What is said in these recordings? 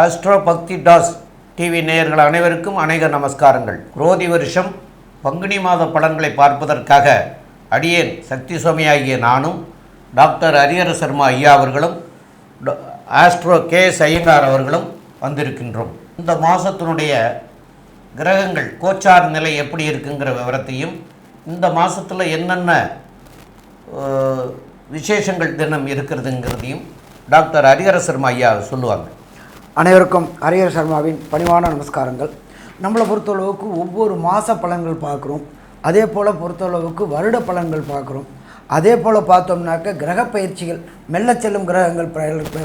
Astro பக்தி toss TV நேயர்கள் அனைவருக்கும் அநேக நமஸ்காரங்கள். குரோதி வருஷம் பங்குனி மாத பலன்களை பார்ப்பதற்காக அடியேன் சக்தி சுவாமி ஆகிய நானும் டாக்டர் ஹரியர சர்மா ஐயா அவர்களும் ஆஸ்ட்ரோ கே எஸ் ஐயங்கார் அவர்களும் வந்திருக்கின்றோம். இந்த மாதத்தினுடைய கிரகங்கள் கோச்சார் நிலை எப்படி இருக்குங்கிற விவரத்தையும் இந்த மாதத்தில் என்னென்ன விசேஷங்கள் தினம் இருக்கிறதுங்கிறதையும் டாக்டர் ஹரிஹர சர்மா ஐயா சொல்லுவாங்க. அனைவருக்கும் ஹரிஹர சர்மாவின் பணிவான நமஸ்காரங்கள். நம்மளை பொறுத்தளவுக்கு ஒவ்வொரு மாத பலன்கள் பார்க்குறோம். அதே போல் பொறுத்தளவுக்கு வருட பலன்கள் பார்க்குறோம். அதே போல் பார்த்தோம்னாக்க கிரக பயிற்சிகள் மெல்ல செல்லும் கிரகங்கள்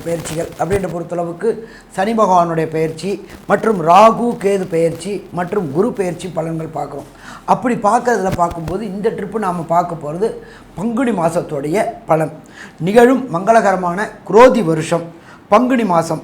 பயிற்சிகள் அப்படின்ற பொறுத்தளவுக்கு சனி பகவானுடைய பயிற்சி மற்றும் ராகு கேது பயிற்சி மற்றும் குரு பயிற்சி பலன்கள் பார்க்குறோம். அப்படி பார்க்கறதுல பார்க்கும்போது இந்த ட்ரிப்பு நாம் பார்க்க போகிறது பங்குனி மாதத்துடைய பலன். நிகழும் மங்களகரமான குரோதி வருஷம் பங்குனி மாதம்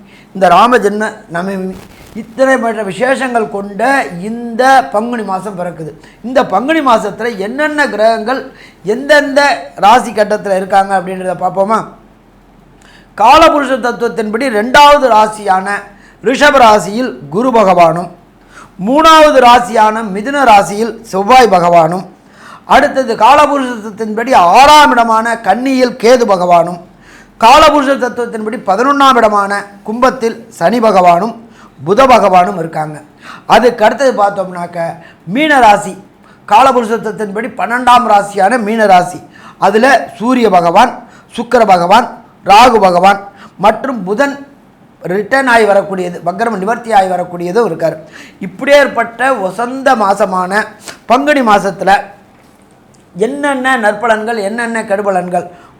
இந்த ராமஜன்ம நம்ம இத்தனை மற்ற விசேஷங்கள் கொண்ட இந்த பங்குனி மாதம் பிறக்குது. இந்த பங்குனி மாதத்தில் என்னென்ன கிரகங்கள் எந்தெந்த ராசி கட்டத்தில் இருக்காங்க அப்படின்றத பார்ப்போமா? காலபுருஷ தத்துவத்தின்படி ரெண்டாவது ராசியான ரிஷப ராசியில் குரு பகவானும் மூணாவது ராசியான மிதுன ராசியில் செவ்வாய் பகவானும் அடுத்தது காலபுருஷத்தின்படி ஆறாம் இடமான கன்னியில் கேது பகவானும் காலபுருஷ தத்துவத்தின்படி பதினொன்றாம் இடமான கும்பத்தில் சனி பகவானும் புத பகவானும் இருக்காங்க. அதுக்கு அடுத்தது பார்த்தோம்னாக்க மீன ராசி. காலபுருஷ தத்துவத்தின்படி பன்னெண்டாம் ராசியான மீன ராசி. அதில் சூரிய பகவான் சுக்கர பகவான் ராகு பகவான் மற்றும் புதன் ரிட்டர்ன் ஆகி வரக்கூடியது வக்ரம் நிவர்த்தி ஆகி வரக்கூடியதும் இருக்கார். இப்படியேற்பட்ட வசந்த மாதமான பங்குனி மாதத்தில் என்னென்ன நற்பலன்கள் என்னென்ன கெடுபலன்கள்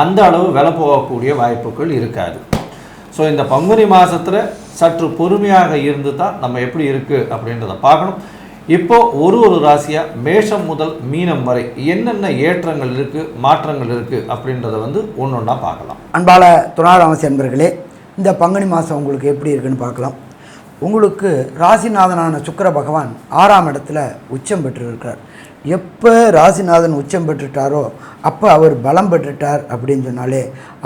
அந்த அளவு விலை போகக்கூடிய வாய்ப்புகள் இருக்காது. ஸோ இந்த பங்குனி மாதத்தில் சற்று பொறுமையாக இருந்து தான் நம்ம எப்படி இருக்குது அப்படின்றத பார்க்கணும். இப்போ ஒரு ஒரு ராசியாக மேஷம் முதல் மீனம் வரை என்னென்ன ஏற்றங்கள் இருக்குது மாற்றங்கள் இருக்குது அப்படின்றத வந்து ஒன்று ஒன்றா பார்க்கலாம். அன்பால துணாராமசி அன்பர்களே இந்த பங்குனி மாதம் உங்களுக்கு எப்படி இருக்குன்னு பார்க்கலாம். உங்களுக்கு ராசிநாதனான சுக்கிர பகவான் ஆறாம் இடத்துல உச்சம் பெற்று இருக்கிறார் எப்போ ராசிநாதன் உச்சம் பெற்றுட்டாரோ அப்போ அவர் பலம் பெற்றுட்டார் அப்படின்னு சொன்னாலே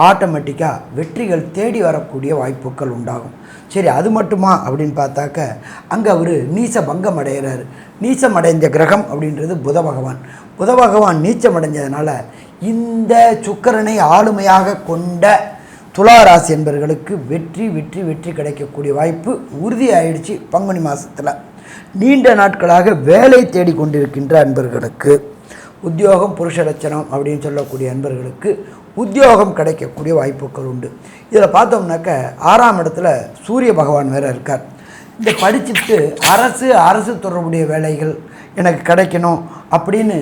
ஆட்டோமேட்டிக்காக வெற்றிகள் தேடி வரக்கூடிய வாய்ப்புகள் உண்டாகும். சரி அது மட்டுமா அப்படின்னு பார்த்தாக்க அங்கே அவர் நீச பங்கம் அடைகிறார். நீச்சம் அடைஞ்ச கிரகம் அப்படின்றது புத பகவான். புத பகவான் நீச்சம் அடைஞ்சதுனால இந்த சுக்கரனை ஆளுமையாக கொண்ட துலா ராசி என்பவர்களுக்கு வெற்றி வெற்றி வெற்றி கிடைக்கக்கூடிய வாய்ப்பு உறுதியாயிடுச்சு பங்குனி மாதத்தில் நீண்ட நாட்களாக வேலை தேடி கொண்டிருக்கின்ற அன்பர்களுக்கு உத்தியோகம் புருஷ லட்சணம் அப்படின்னு சொல்லக்கூடிய அன்பர்களுக்கு உத்தியோகம் கிடைக்கக்கூடிய வாய்ப்புகள் உண்டு. இதில் பார்த்தோம்னாக்க ஆறாம் இடத்துல சூரிய பகவான் வேற இருக்கார். இந்த படிச்சுட்டு அரசு அரசு தொடர்புடைய வேலைகள் எனக்கு கிடைக்கணும் அப்படின்னு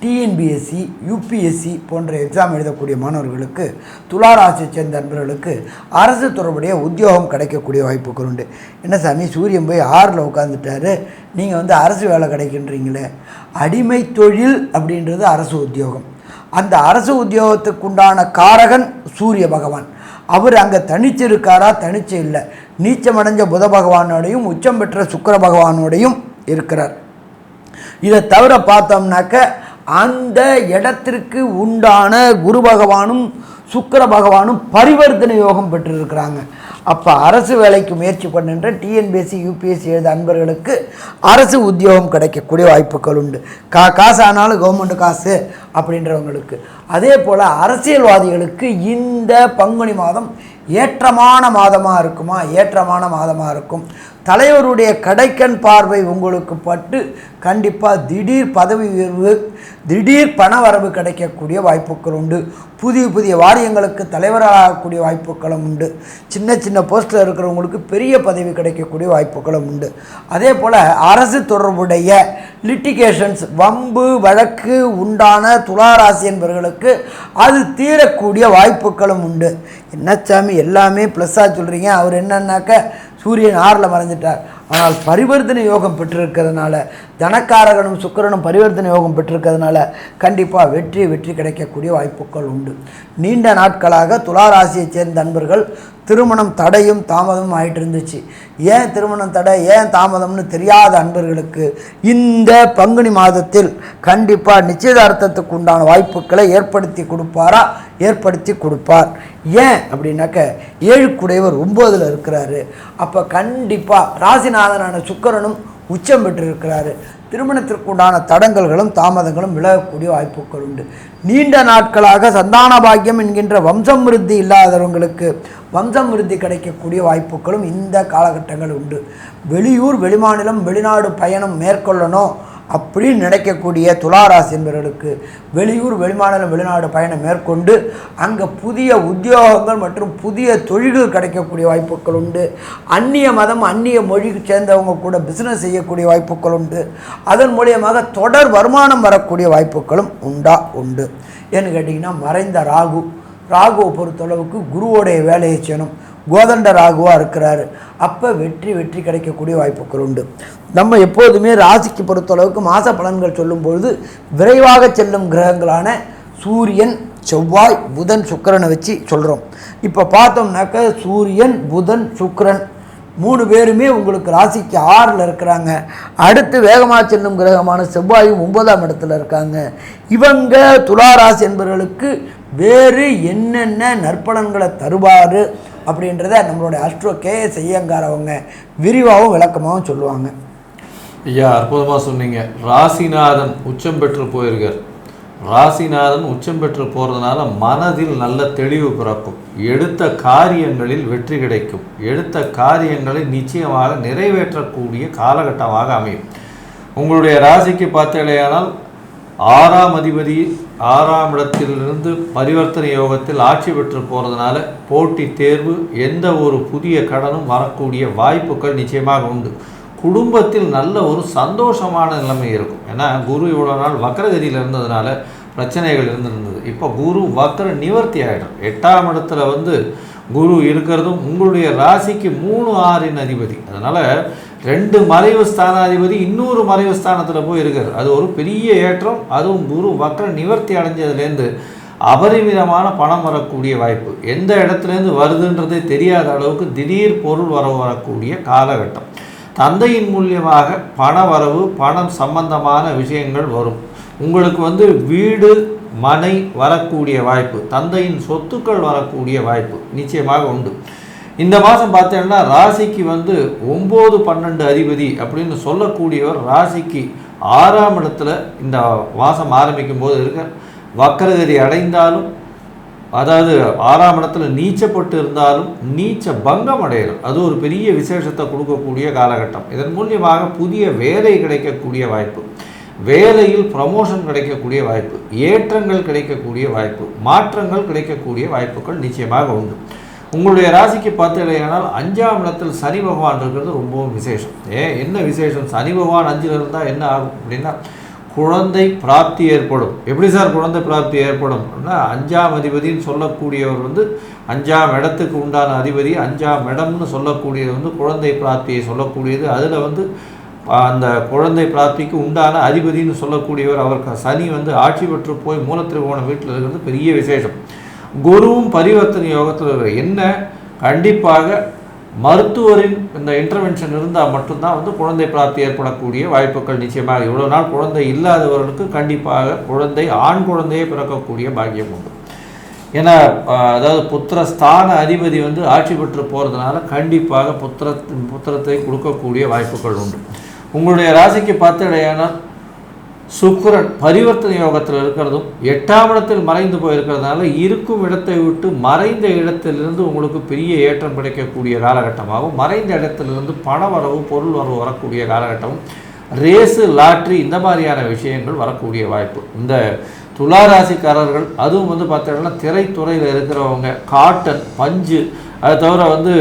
டிஎன்பிஎஸ்சி யூபிஎஸ்சி போன்ற எக்ஸாம் எழுதக்கூடிய மாணவர்களுக்கு துளாராசியை சேர்ந்த நண்பர்களுக்கு அரசு தொடர்புடைய உத்தியோகம் கிடைக்கக்கூடிய வாய்ப்புகள் உண்டு. என்ன சாமி சூரியன் போய் ஆறில் உட்காந்துட்டாரு நீங்கள் வந்து அரசு வேலை கிடைக்கின்றீங்களே. அடிமை தொழில் அப்படின்றது அரசு உத்தியோகம். அந்த அரசு உத்தியோகத்துக்கு உண்டான காரகன் சூரிய பகவான். அவர் அங்கே தனிச்சு இருக்காரா தனிச்சு இல்லை. நீச்சமடைஞ்ச புத பகவானோடையும் உச்சம் பெற்ற சுக்கர பகவானோடையும் இருக்கிறார். இதை தவிர பார்த்தோம்னாக்க அந்த இடத்திற்கு உண்டான குரு பகவானும் சுக்கர பகவானும் பரிவர்த்தனை யோகம் பெற்றிருக்கிறாங்க. அப்போ அரசு வேலைக்கு முயற்சி பண்ணுன்ற டிஎன்பிஎஸ்சி யூபிஎஸ்சி எழுத அன்பர்களுக்கு அரசு உத்தியோகம் கிடைக்கக்கூடிய வாய்ப்புகள் உண்டு. கா காசு ஆனாலும் கவர்மெண்ட் காசு அப்படின்றவங்களுக்கு. அதே போல் அரசியல்வாதிகளுக்கு இந்த பங்குனி மாதம் ஏற்றமான மாதமாக இருக்குமா? ஏற்றமான மாதமாக இருக்கும். தலைவருடைய கடைக்கண் பார்வை உங்களுக்கு பட்டு கண்டிப்பாக திடீர் பதவி உயர்வு திடீர் பண வரவு கிடைக்கக்கூடிய வாய்ப்புகள் உண்டு. புதிய புதிய வாரியங்களுக்கு தலைவராகக்கூடிய வாய்ப்புகளும் உண்டு. சின்ன சின்ன போஸ்ட்டில் இருக்கிறவங்களுக்கு பெரிய பதவி கிடைக்கக்கூடிய வாய்ப்புகளும் உண்டு. அதே போல் அரசு தொடர்புடைய லிட்டிகேஷன்ஸ் வம்பு வழக்கு உண்டான துளாராசி என்பவர்களுக்கு அது தீரக்கூடிய வாய்ப்புகளும் உண்டு. என்ன சாமி எல்லாமே ப்ளஸ்ஸாக சொல்கிறீங்க அவர் என்னன்னாக்க சூரியன் ஆறில் மறைஞ்சிட்டார். ஆனால் பரிவர்த்தனை யோகம் பெற்றிருக்கிறதுனால தனக்காரகனும் சுக்கிரனும் பரிவர்த்தனை யோகம் பெற்றிருக்கிறதுனால கண்டிப்பாக வெற்றி வெற்றி கிடைக்கக்கூடிய வாய்ப்புகள் உண்டு. நீண்ட நாட்களாக துளாராசியைச் சேர்ந்த நண்பர்கள் திருமணம் தடையும் தாமதமும் ஆகிட்டு இருந்துச்சு. ஏன் திருமணம் தடை ஏன் தாமதம்னு தெரியாத அன்பர்களுக்கு இந்த பங்குனி மாதத்தில் கண்டிப்பாக நிச்சயதார்த்தத்துக்கு உண்டான வாய்ப்புகளை ஏற்படுத்தி கொடுப்பாரா? ஏற்படுத்தி கொடுப்பார். ஏன் அப்படின்னாக்க ஏழுக்குடையவர் ஒம்போதில் இருக்கிறாரு. அப்போ கண்டிப்பாக ராசிநாதனான சுக்கரனும் உச்சம் பெற்றிருக்கிறாரு. திருமணத்திற்குண்டான தடங்கல்களும் தாமதங்களும் விலகக்கூடிய வாய்ப்புகள் உண்டு. நீண்ட நாட்களாக சந்தான பாக்கியம் என்கின்ற வம்சமிருத்தி இல்லாதவங்களுக்கு வம்சம் விருத்தி கிடைக்கக்கூடிய வாய்ப்புகளும் இந்த காலகட்டங்கள் உண்டு. வெளியூர் வெளிமாநிலம் வெளிநாடு பயணம் மேற்கொள்ளணும். அப்படின்னு நினைக்கக்கூடிய துளாராசி என்பவர்களுக்கு வெளியூர் வெளிமாநிலம் வெளிநாடு பயணம் மேற்கொண்டு அங்கே புதிய உத்தியோகங்கள் மற்றும் புதிய தொழில்கள் கிடைக்கக்கூடிய வாய்ப்புகள் உண்டு. அந்நிய மதம் அந்நிய மொழிக்கு சேர்ந்தவங்க கூட பிஸ்னஸ் செய்யக்கூடிய வாய்ப்புகள் உண்டு. அதன் மூலியமாக தொடர் வருமானம் வரக்கூடிய வாய்ப்புகளும் உண்டா? உண்டு. ஏன்னு கேட்டிங்கன்னா மறைந்த ராகு. ராகுவை பொறுத்தளவுக்கு குருவோடைய வேலையை செய்யணும். கோதண்ட ராகுவாக இருக்கிறாரு. அப்போ வெற்றி வெற்றி கிடைக்கக்கூடிய வாய்ப்புகள் உண்டு. நம்ம எப்போதுமே ராசிக்கு பொறுத்தளவுக்கு மாத பலன்கள் சொல்லும்பொழுது விரைவாக செல்லும் கிரகங்களான சூரியன் செவ்வாய் புதன் சுக்கரனை வச்சு சொல்கிறோம் இப்போ பார்த்தோம்னாக்க சூரியன் புதன் சுக்கரன் மூணு பேருமே உங்களுக்கு ராசிக்கு ஆறில் இருக்கிறாங்க. அடுத்து வேகமாக செல்லும் கிரகமான செவ்வாயும் ஒன்பதாம் இடத்துல இருக்காங்க. இவங்க துலா ராசி என்பவர்களுக்கு வேறு என்னென்ன நற்பலன்களை தருவார்? அப்படின்றத நம்மளுடைய அஸ்ட்ரோ கே எஸ் ஐயங்கார் அவங்க விரிவாகவும் விளக்கமாகவும் சொல்லுவாங்க. ஐயா அற்புதமாக சொன்னீங்க. ராசிநாதன் உச்சம் பெற்று போயிருக்கார். ராசிநாதன் உச்சம் பெற்று போகிறதுனால மனதில் நல்ல தெளிவு பிறக்கும். எடுத்த காரியங்களில் வெற்றி கிடைக்கும். எடுத்த காரியங்களை நிச்சயமாக நிறைவேற்றக்கூடிய காலகட்டமாக அமையும். உங்களுடைய ராசிக்கு பார்த்தீங்களேயானால் ஆறாம் அதிபதி ஆறாம் இடத்திலிருந்து பரிவர்த்தனை யோகத்தில் ஆட்சி பெற்று போகிறதுனால போட்டி தேர்வு எந்த ஒரு புதிய கடனும் வரக்கூடிய வாய்ப்புகள் நிச்சயமாக உண்டு. குடும்பத்தில் நல்ல ஒரு சந்தோஷமான நிலைமை இருக்கும். ஏன்னா குரு இவ்வளோ நாள் வக்கரகதியில் இருந்ததுனால பிரச்சனைகள் இருந்திருந்தது. இப்போ குரு வக்கர நிவர்த்தி ஆகிடும் எட்டாம் இடத்துல வந்து குரு இருக்கிறதும் உங்களுடைய ராசிக்கு மூணு ஆறின் அதிபதி. அதனால் ரெண்டு மறைவு ஸ்தானாதிபதி இன்னொரு மறைவு ஸ்தானத்தில் போய் இருக்கார். அது ஒரு பெரிய ஏற்றம் அதுவும் குரு வக்கர நிவர்த்தி அடைஞ்சதுலேருந்து அபரிமிதமான பணம் வரக்கூடிய வாய்ப்பு. எந்த இடத்துலேருந்து வருதுன்றதே தெரியாத அளவுக்கு திடீர் பொருள் வர வரக்கூடிய காலகட்டம். தந்தையின் மூலியமாக பண வரவு பணம் சம்பந்தமான விஷயங்கள் வரும். உங்களுக்கு வந்து வீடு மனை வரக்கூடிய வாய்ப்பு. தந்தையின் சொத்துக்கள் வரக்கூடிய வாய்ப்பு நிச்சயமாக உண்டு. இந்த மாதம் பார்த்தீங்கன்னா ராசிக்கு வந்து ஒம்பது பன்னெண்டு அதிபதி அப்படின்னு சொல்லக்கூடியவர் ராசிக்கு ஆறாம் இடத்துல இந்த மாதம் ஆரம்பிக்கும் போது இருக்க வக்கரகதி அடைந்தாலும் அதாவது ஆறாம் இடத்துல நீச்சப்பட்டு இருந்தாலும் நீச்ச பங்கம் அடையணும். அது ஒரு பெரிய விசேஷத்தை கொடுக்கக்கூடிய காலகட்டம். இதன் மூலியமாக புதிய வேலை கிடைக்கக்கூடிய வாய்ப்பு வேலையில் ப்ரமோஷன் கிடைக்கக்கூடிய வாய்ப்பு ஏற்றங்கள் கிடைக்கக்கூடிய வாய்ப்பு மாற்றங்கள் கிடைக்கக்கூடிய வாய்ப்புகள் நிச்சயமாக உண்டு. உங்களுடைய ராசிக்கு பார்த்தீங்கன்னா அஞ்சாம் இடத்தில் சனி பகவான் இருக்கிறது ரொம்பவும் விசேஷம். ஏன் என்ன விசேஷம்? சனி பகவான் அஞ்சில் இருந்தால் என்ன ஆகும் அப்படின்னா குழந்தை பிராப்தி ஏற்படும். எப்படி சார் குழந்தை பிராப்தி ஏற்படும் அப்படின்னா அஞ்சாம் அதிபதின்னு சொல்லக்கூடியவர் வந்து அஞ்சாம் இடத்துக்கு உண்டான அதிபதி அஞ்சாம் இடம்னு சொல்லக்கூடியது வந்து குழந்தை பிராப்தியை சொல்லக்கூடியது. அதில் வந்து அந்த குழந்தை பிராப்திக்கு உண்டான அதிபதின்னு சொல்லக்கூடியவர் அவர் சனி வந்து ஆட்சி பெற்று போய் மூலத்திருவோணம் வீட்டில் இருக்கிறது பெரிய விசேஷம். குருவும் பரிவர்த்தனை யோகத்தில் இருக்கிற என்ன கண்டிப்பாக மருத்துவரின் இந்த இன்டர்வென்ஷன் இருந்தால் மட்டும்தான் வந்து குழந்தை பிராப்தி ஏற்படக்கூடிய வாய்ப்புகள் நிச்சயமாக இவ்வளோ நாள் குழந்தை இல்லாதவர்களுக்கு கண்டிப்பாக குழந்தை ஆண் குழந்தையே பிறக்கக்கூடிய பாக்கியம் உண்டு. ஏன்னா அதாவது புத்திர ஸ்தான அதிபதி வந்து ஆட்சி பெற்று போகிறதுனால கண்டிப்பாக புத்திர புத்திரத்தை கொடுக்கக்கூடிய வாய்ப்புகள் உண்டு. உங்களுடைய ராசிக்கு பார்த்தடையானால் சுக்கரன் பரிவர்த்தனை யோகத்தில் இருக்கிறதும் எட்டாம் இடத்தில் மறைந்து போயிருக்கிறதுனால இருக்கும் இடத்தை விட்டு மறைந்த இடத்திலிருந்து உங்களுக்கு பெரிய ஏற்றம் கிடைக்கக்கூடிய காலகட்டமாகவும் மறைந்த இடத்திலிருந்து பண வரவு பொருள் வரவு வரக்கூடிய காலகட்டமும் ரேஸு லாட்ரி இந்த மாதிரியான விஷயங்கள் வரக்கூடிய வாய்ப்பு. இந்த துளாராசிக்காரர்கள் அதுவும் வந்து பார்த்தீங்கன்னா திரைத்துறையில் இருக்கிறவங்க காட்டன் பஞ்சு அதை தவிர வந்து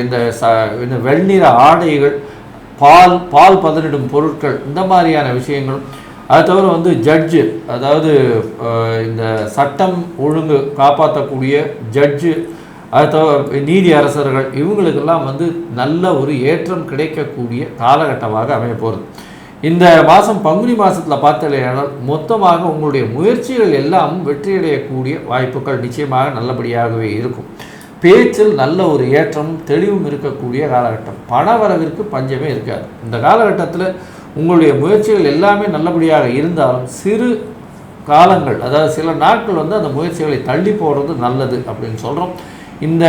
இந்த ச இந்த வெண்ணிற ஆடைகள் பால் பால் பதனிடும் பொருட்கள் இந்த மாதிரியான விஷயங்களும் அது தவிர வந்து ஜட்ஜு அதாவது இந்த சட்டம் ஒழுங்கு காப்பாற்றக்கூடிய ஜட்ஜு அது தவிர நீதி அரசர்கள் இவங்களுக்கெல்லாம் வந்து நல்ல ஒரு ஏற்றம் கிடைக்கக்கூடிய காலகட்டமாக அமைய போகிறது இந்த மாதம் பங்குனி மாதத்தில் பார்த்தலையானால் மொத்தமாக உங்களுடைய முயற்சிகள் எல்லாம் வெற்றியடையக்கூடிய வாய்ப்புகள் நிச்சயமாக நல்லபடியாகவே இருக்கும். பேச்சில் நல்ல ஒரு ஏற்றமும் தெளிவும் இருக்கக்கூடிய காலகட்டம். பண வரவிற்கு பஞ்சமே இருக்காது. இந்த காலகட்டத்தில் உங்களுடைய முயற்சிகள் எல்லாமே நல்லபடியாக இருந்தாலும் சிறு காலங்கள் அதாவது சில நாட்கள் வந்து அந்த முயற்சிகளை தள்ளி போடுறது நல்லது அப்படின்னு சொல்கிறோம் இந்த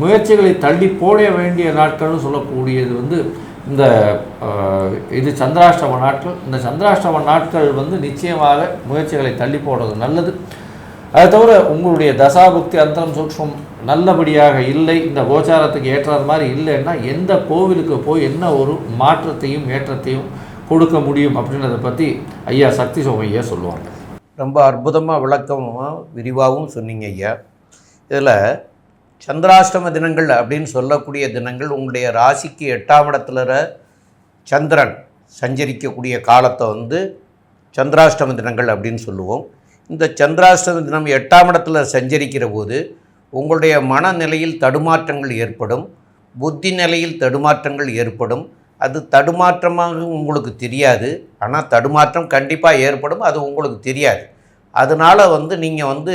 முயற்சிகளை தள்ளி போட வேண்டிய நாட்கள்னு சொல்லக்கூடியது வந்து இந்த இது சந்திராஷ்டம நாட்கள். இந்த சந்திராஷ்டம நாட்கள் வந்து நிச்சயமாக முயற்சிகளை தள்ளி போடுறது நல்லது. அதை தவிர உங்களுடைய தசாபக்தி அந்தரம் சூக்ஷம் நல்லபடியாக இல்லை இந்த கோச்சாரத்துக்கு ஏற்றாத மாதிரி இல்லைன்னா எந்த கோவிலுக்கு போய் என்ன ஒரு மாற்றத்தையும் ஏற்றத்தையும் கொடுக்க முடியும் அப்படின்றத பற்றி ஐயா சக்தி சோமையா சொல்லுவாங்க. ரொம்ப அற்புதமாக விளக்கமாக விரிவாகவும் சொன்னீங்க ஐயா. இதில் சந்திராஷ்டம தினங்கள் அப்படின்னு சொல்லக்கூடிய தினங்கள் உங்களுடைய ராசிக்கு எட்டாம் இடத்துல சந்திரன் சஞ்சரிக்கக்கூடிய காலத்தை வந்து சந்திராஷ்டம தினங்கள் அப்படின்னு சொல்லுவோம். இந்த சந்திராஷ்டம தினம் எட்டாம் இடத்துல சஞ்சரிக்கிற போது உங்களுடைய மனநிலையில் தடுமாற்றங்கள் ஏற்படும் புத்தி நிலையில் தடுமாற்றங்கள் ஏற்படும் அது தடுமாற்றமாக உங்களுக்கு தெரியாது. ஆனால் தடுமாற்றம் கண்டிப்பாக ஏற்படும். அது உங்களுக்கு தெரியாது. அதனால் வந்து நீங்கள் வந்து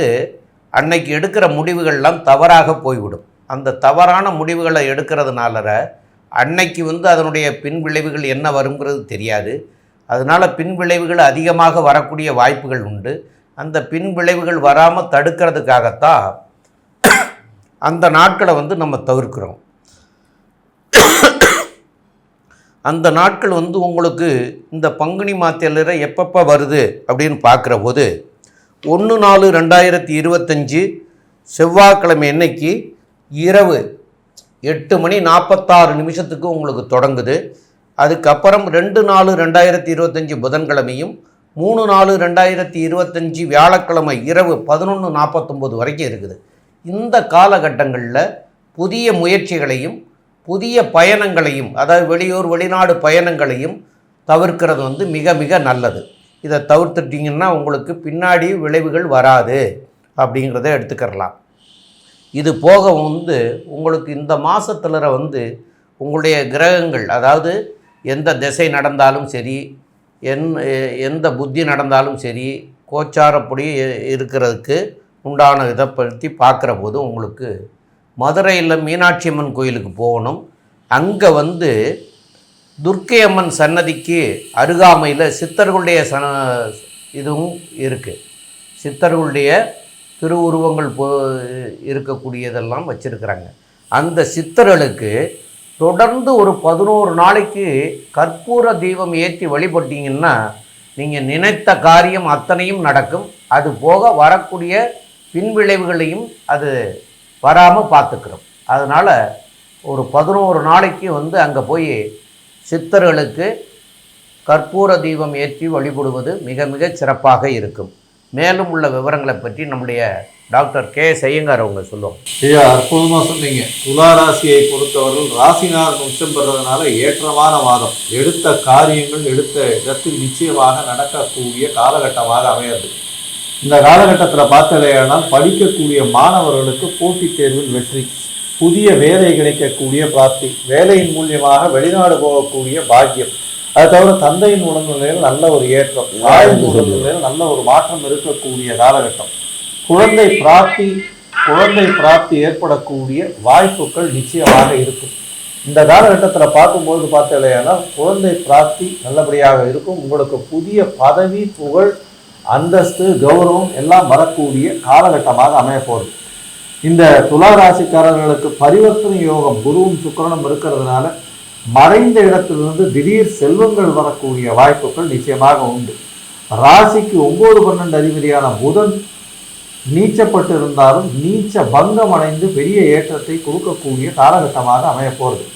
அன்னைக்கு எடுக்கிற முடிவுகள்லாம் தவறாக போய்விடும். அந்த தவறான முடிவுகளை எடுக்கிறதுனால அன்னைக்கு வந்து அதனுடைய பின் விளைவுகள் என்ன வருங்கிறது தெரியாது. அதனால் பின் விளைவுகள் அதிகமாக வரக்கூடிய வாய்ப்புகள் உண்டு. அந்த பின் விளைவுகள் வராமல் தடுக்கிறதுக்காகத்தான் அந்த நாட்களை வந்து நம்ம தவிர்க்கிறோம். அந்த நாட்கள் வந்து உங்களுக்கு இந்த பங்குனி மாத்திரை எப்பப்போ வருது அப்படின்னு பார்க்குற போது ஒன்று நாலு ரெண்டாயிரத்தி இருபத்தஞ்சி செவ்வாய்க்கிழமை அன்னைக்கு இரவு எட்டு மணி நாற்பத்தாறு நிமிஷத்துக்கு உங்களுக்கு தொடங்குது. அதுக்கப்புறம் ரெண்டு நாலு ரெண்டாயிரத்தி இருபத்தஞ்சி புதன்கிழமையும் மூணு நாலு ரெண்டாயிரத்தி இருபத்தஞ்சி வியாழக்கிழமை இரவு பதினொன்று நாற்பத்தொம்போது வரைக்கும் இருக்குது. இந்த காலகட்டங்களில் புதிய முயற்சிகளையும் புதிய பயணங்களையும் அதாவது வெளியூர் வெளிநாடு பயணங்களையும் தவிர்க்கிறது வந்து மிக மிக நல்லது. இதை தவிர்த்துட்டிங்கன்னா உங்களுக்கு பின்னாடி விளைவுகள் வராது அப்படிங்கிறத எடுத்துக்கிறலாம். இது போக வந்து உங்களுக்கு இந்த மாதத்துல வந்து உங்களுடைய கிரகங்கள் அதாவது எந்த திசை நடந்தாலும் சரி என் எந்த புத்தி நடந்தாலும் சரி கோச்சாரப்படி இருக்கிறதுக்கு உண்டான இதை பற்றி பார்க்குற போது உங்களுக்கு மதுரையில் மீனாட்சி அம்மன் கோயிலுக்கு போகணும். அங்கே வந்து துர்க்கை அம்மன் சன்னதிக்கு அருகாமையில் சித்தர்களுடைய சன இதுவும் இருக்குது சித்தர்களுடைய திருவுருவங்கள் போ இருக்கக்கூடியதெல்லாம் வச்சுருக்கிறாங்க. அந்த சித்தர்களுக்கு தொடர்ந்து ஒரு பதினோரு நாளைக்கு கற்பூர தீபம் ஏற்றி வழிபட்டீங்கன்னா நீங்கள் நினைத்த காரியம் அத்தனையும் நடக்கும். அது போக வரக்கூடிய பின்விளைவுகளையும் அது வராமல் பார்த்துக்கிறோம். அதனால் ஒரு பதினோரு நாளைக்கு வந்து அங்கே போய் சித்தர்களுக்கு கற்பூர தீபம் ஏற்றி வழிபடுவது மிக மிக சிறப்பாக இருக்கும். மேலும் உள்ள விவரங்களை பற்றி நம்முடைய டாக்டர் கே செய்யங்கார் அவங்க சொல்லுவோம் ஐயா அற்புதமாக சொன்னீங்க. துலா ராசியை பொறுத்தவர்கள் ராசிநாதன் உச்சம் பெறதுனால ஏற்றமான மாதம் எடுத்த காரியங்கள் எடுத்த இடத்தில் நிச்சயமாக நடக்கக்கூடிய காலகட்டமாக அமையாது. இந்த காலகட்டத்தில் பார்த்தலையானால் படிக்கக்கூடிய மாணவர்களுக்கு போட்டித் தேர்வில் வெற்றி புதிய வேலை கிடைக்கக்கூடிய பிராப்தி வேலையின் மூலியமாக வெளிநாடு போகக்கூடிய பாக்கியம். அது தவிர தந்தையின் உடல்நிலையில் நல்ல ஒரு ஏற்றம் தாயின் உடல்நிலையில் நல்ல ஒரு மாற்றம் இருக்கக்கூடிய காலகட்டம். குழந்தை பிராப்தி குழந்தை பிராப்தி ஏற்படக்கூடிய வாய்ப்புகள் நிச்சயமாக இருக்கும். இந்த காலகட்டத்தில் பார்க்கும்போது பார்த்தீங்கன்னா குழந்தை பிராப்தி நல்லபடியாக இருக்கும். உங்களுக்கு புதிய பதவி புகழ் அந்தஸ்து கௌரவம் எல்லாம் வரக்கூடிய காலகட்டமாக அமையப்போகுது. இந்த துலா ராசிக்காரர்களுக்கு பரிவர்த்தனை யோகம் குருவும் சுக்கிரனும் இருக்கிறதுனால மறைந்த இடத்திலிருந்து திடீர் செல்வங்கள் வரக்கூடிய வாய்ப்புகள் நிச்சயமாக உண்டு. ராசிக்கு ஒன்பது பன்னெண்டு அதிபதியான புதன் நீச்சப்பட்டு இருந்தாலும் நீச்ச பங்கம் அடைந்து பெரிய ஏற்றத்தை கொடுக்கக்கூடிய காலகட்டமாக அமையப்போகிறது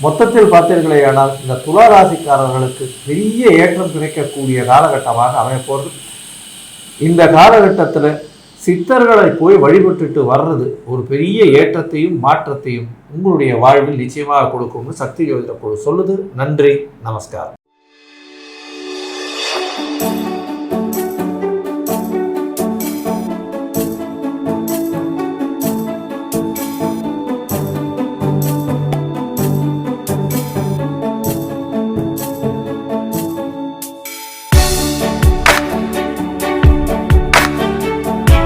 மொத்தத்தில் மொத்தத்தில் பார்த்தீர்களேயானால் இந்த துலா ராசிக்காரர்களுக்கு பெரிய ஏற்றம் கிடைக்கக்கூடிய காலகட்டமாக அமையப்போகிறது இந்த காலகட்டத்தில் சித்தர்களை போய் வழிபட்டுட்டு வர்றது ஒரு பெரிய ஏற்றத்தையும் மாற்றத்தையும் உங்களுடைய வாழ்வில் நிச்சயமாக கொடுக்கும்னு சக்தி ஜோதிட குழு சொல்லுது. நன்றி நமஸ்காரம்.